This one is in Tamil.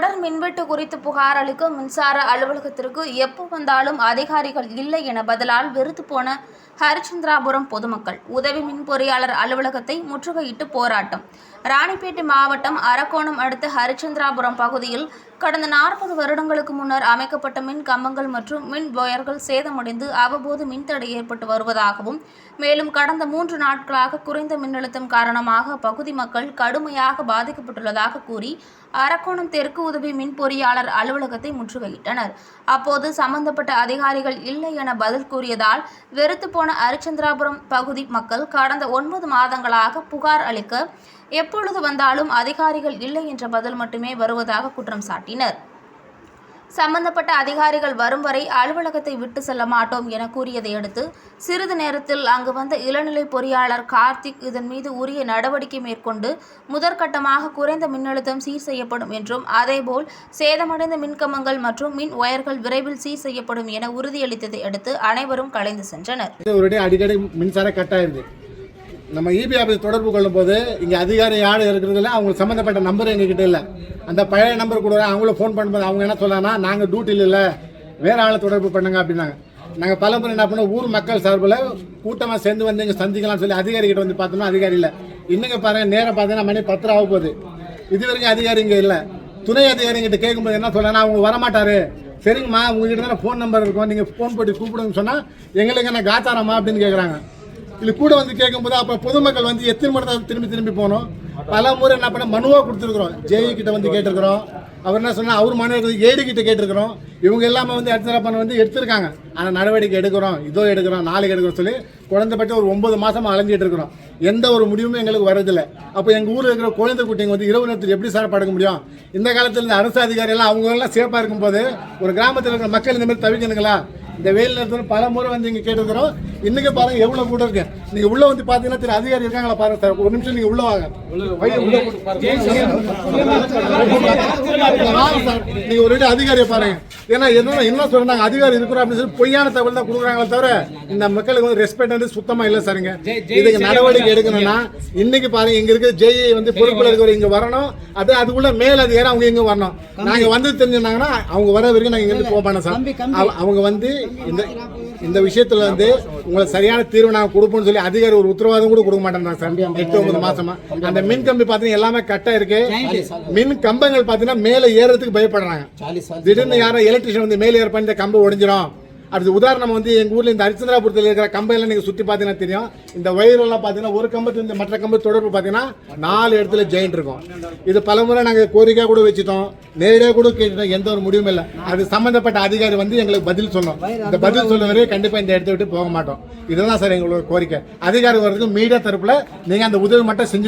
தொடர் மின்வெட்டு குறித்து புகார் அளிக்க மின்சார அலுவலகத்திற்கு எப்போ வந்தாலும் அதிகாரிகள் இல்லை என பதிலால் வெறுத்து போன ஹரிச்சந்திராபுரம் பொதுமக்கள். உதவி மின் பொறியாளர் அலுவலகத்தை முற்றுகையிட்டு போராட்டம். ராணிப்பேட்டை மாவட்டம் அரக்கோணம் அடுத்த ஹரிச்சந்திராபுரம் பகுதியில் கடந்த நாற்பது வருடங்களுக்கு முன்னர் அமைக்கப்பட்ட மின் கம்பங்கள் மற்றும் மின் ஒயர்கள் சேதமடைந்து அவ்வப்போது மின்தடை ஏற்பட்டு வருவதாகவும் மேலும் கடந்த மூன்று நாட்களாக குறைந்த மின்னழுத்தம் காரணமாக பகுதி மக்கள் கடுமையாக பாதிக்கப்பட்டுள்ளதாக கூறி அரக்கோணம் தெற்கு உதவி மின் பொறியாளர் அலுவலகத்தை முற்றுகையிட்டனர். அப்போது சம்பந்தப்பட்ட அதிகாரிகள் இல்லை என பதில் கூறியதால் வெறுத்து போன அரிச்சந்திராபுரம் பகுதி மக்கள் கடந்த ஒன்பது மாதங்களாக புகார் அளிக்க எப்பொழுது வந்தாலும் அதிகாரிகள் இல்லை என்ற பதில் மட்டுமே வருவதாக குற்றம் சாட்டினர். சம்பந்தப்பட்ட அதிகாரிகள் வரும் வரை அலுவலகத்தை விட்டு செல்ல மாட்டோம் என கூறியதை அடுத்து சிறிது நேரத்தில் அங்கு வந்த இளநிலை பொறியாளர் கார்த்திக் இதன் மீது உரிய நடவடிக்கை மேற்கொண்டு முதற்கட்டமாக குறைந்த மின்னழுத்தம் சீர் செய்யப்படும் என்றும் அதேபோல் சேதமடைந்த மின்கம்பங்கள் மற்றும் மின் ஒயர்கள் விரைவில் சீர் செய்யப்படும் என உறுதியளித்ததை அடுத்து அனைவரும் கலைந்து சென்றனர். அடிக்கடி மின்சார கட் நம்ம இபி ஆஃபீஸ் தொடர்பு கொள்ளும்போது இங்கே அதிகாரி யார் இருக்கிறதுல அவங்களுக்கு சம்மந்தப்பட்ட நம்பர் எங்ககிட்ட இல்லை. அந்த பழைய நம்பர் கூட அவங்கள ஃபோன் பண்ணும்போது அவங்க என்ன சொன்னாங்கன்னா நாங்கள் டியூட்டியில் இல்லை. வேறு ஆளை தொடர்பு பண்ணுங்க அப்படின்னாங்க. நாங்கள் பல முறை என்ன பண்ணோம் ஊர் மக்கள் சார்பில் கூட்டமாக சேர்ந்து வந்து இங்கே சந்திக்கலாம்னு சொல்லி அதிகாரிகிட்ட வந்து பார்த்தோம்னா அதிகாரி இல்லை. இன்னுங்க பாருங்க நேரம் பார்த்தீங்கன்னா மணி பத்தரை ஆக போகுது. இது வரைக்கும் அதிகாரி இங்கே இல்லை. துணை அதிகாரிங்கிட்ட கேட்கும்போது என்ன சொல்லலாம் அவங்க வரமாட்டாரு. சரிங்கம்மா உங்ககிட்ட தானே ஃபோன் நம்பர் இருக்கும். நீங்கள் ஃபோன் போட்டு கூப்பிடுங்கன்னு சொன்னால் எங்களுக்கு என்ன காத்தாரம்மா? அப்படின்னு கேட்குறாங்க இது கூட வந்து கேட்கும்போது அப்போ பொதுமக்கள் வந்து எத்தனை முறை தான் திரும்பி திரும்பி போனோம்? பல முறை என்ன பண்ண மனுவாக கொடுத்துருக்குறோம். ஜேஇ கிட்ட வந்து கேட்டிருக்கிறோம். அவர் என்ன சொன்னால் அவர் மனு ஏடு கிட்ட கேட்டிருக்கிறோம். இவங்க எல்லாமே வந்து எடுத்துகிற பண்ண வந்து எடுத்திருக்காங்க. ஆனால் நடவடிக்கை எடுக்கிறோம். இதோ எடுக்கிறோம். நாளைக்கு எடுக்கிறோம் சொல்லி குழந்தைப்பட்ட ஒரு ஒன்பது மாதமாக அலைஞ்சிட்டு இருக்கிறோம். எந்த ஒரு முடிவுமே எங்களுக்கு வரதில்லை அப்போ எங்கள் ஊரில் இருக்கிற குழந்தை குட்டிங்க வந்து இரவு நேரத்தில் எப்படி சார் படுக்க முடியும்? இந்த காலத்தில் இந்த அரசு அதிகாரி எல்லாம் அவங்க சேஃபாக இருக்கும்போது ஒரு கிராமத்தில் இருக்கிற மக்கள் இந்த மாதிரி தவிக்கணுங்களா? இந்த வெயில் நேரத்தில் பல முறை வந்து இங்கே கேட்டுக்கிறோம் இன்னைக்கு பாருங்க எவ்வளவு கூட இருக்கு. நீங்க உள்ள வந்து பாத்தீங்கன்னா திரு அதிகாரி இருக்காங்களா பாருங்க சார் ஒரு நிமிஷம் நீங்க உள்ள வாங்க. சார். நீங்க ஒரு அதிகாரியை பாருங்க. ஏன்னா என்ன என்ன சொல்றாங்க அதிகாரி இருக்கிறோம் அப்படின்னு சொல்லி பொய்யான தகவல் தான் கொடுக்குறாங்களே தவிர இந்த மக்களுக்கு வந்து ரெஸ்பெக்ட் வந்து சுத்தமா இல்ல சாருங்க இதுக்கு நடவடிக்கை எடுக்கணும்னா இன்னைக்கு பாருங்க இங்க இருக்க ஜேஏ வந்து பொறுப்புல இருக்கிற இங்க வரணும். அது அதுக்குள்ள மேல் அதிகாரி அவங்க இங்க வரணும். நாங்க வந்து தெரிஞ்சிருந்தாங்கன்னா அவங்க வர வரைக்கும் நாங்க இங்க இருந்து போக மாட்டோம் சார். அவ- அவங்க வந்து இந்த இந்த விஷயத்துல வந்து உங்களுக்கு சரியான தீர்வு நாங்க கொடுப்போம்னு சொல்லி அதிகாரி ஒரு உத்தரவாதம் கூட கொடுக்க மாட்டேன் சார். எட்டு ஒன்பது மாசமா. அந்த மின் கம்பி பாத்தீங்கன்னா எல்லாமே கட்டா இருக்கு. மின் கம்பங்கள் பாத்தீங்கன்னா மேல ஏறதுக்கு பயப்படுறாங்க. திடீர்னு யாரோ எலக்ட்ரிஷியன் வந்து மேல ஏற பண்ணி இந்த கம்பம் ஒடிஞ்சிரும். அடுத்து உதாரணம் வந்து எங்கள் ஊர்ல இந்த ஹரிச்சந்திராபுரத்தில் இருக்கிற கம்பெல்லாம் நீங்கள் சுற்றி பார்த்தீங்கன்னா தெரியும். இந்த வயிறுலாம் பார்த்தீங்கன்னா ஒரு கம்பத்து இந்த மற்ற கம்பத்து தொடர்பு பார்த்தீங்கன்னா நாலு இடத்துல ஜெயின்ட் இருக்கும். இது பலமுறை நாங்கள் கோரிக்கை கூட வச்சுட்டோம். நேரடியாக கூட கேட்டுட்டோம். எந்த ஒரு முடிவும் இல்லை. அது சம்மந்தப்பட்ட அதிகாரி வந்து எங்களுக்கு பதில் சொல்லணும் இந்த பதில் சொல்ல வரையும் கண்டிப்பாக இந்த இடத்த விட்டு போக மாட்டோம். இதுதான் சார் எங்களோட கோரிக்கை. அதிகாரி வர்றதுக்கு மீடியா தரப்பில் நீங்கள் அந்த உதவி மட்டும் செஞ்சு